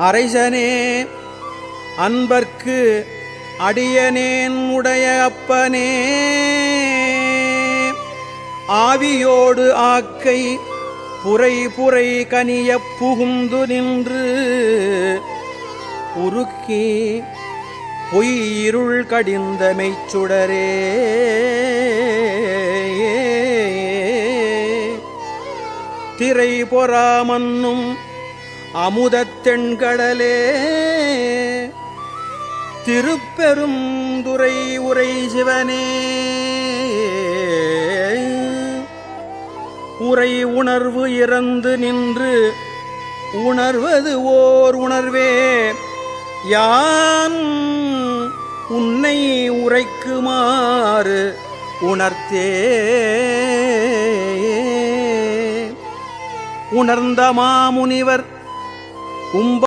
அரைசனே அன்பர்க்கு அடியனேன் உடைய அப்பனே. ஆவியோடு ஆக்கை புரை புரை கனிய புகுந்து நின்று உருக்கி பொய் இருள் கடிந்த மெய்ச்சுடரே. திரை பொறாமன்னும் அமுதத்தெண்கடலே திருப்பெரும் துறை உரை சிவனே. உரை உணர்வு இறந்து நின்று உணர்வது ஓர் உணர்வே. யான் உன்னை உரைக்குமாறு உணர்த்தே. உணர்ந்த மாமுனிவர் 온바